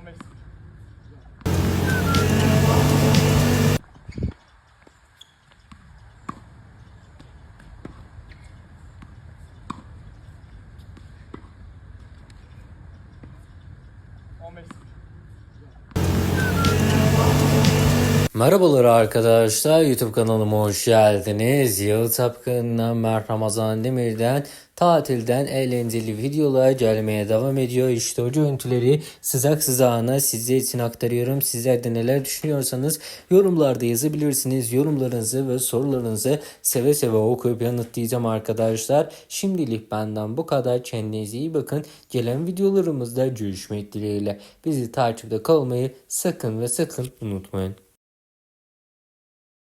15 15 Merhabalar arkadaşlar YouTube kanalıma hoş geldiniz. Yağız Tapkın'dan Mert Ramazan Demir'den tatilden eğlenceli videolar gelmeye devam ediyor. İşte o görüntüleri sızak sızağına sizler için aktarıyorum. Sizler de neler düşünüyorsanız yorumlarda yazabilirsiniz. Yorumlarınızı ve sorularınızı seve seve okuyup yanıtlayacağım arkadaşlar. Şimdilik benden bu kadar. Kendinize iyi bakın. Gelen videolarımızda görüşmek dileğiyle. Bizi takipte kalmayı sakın ve sakın unutmayın.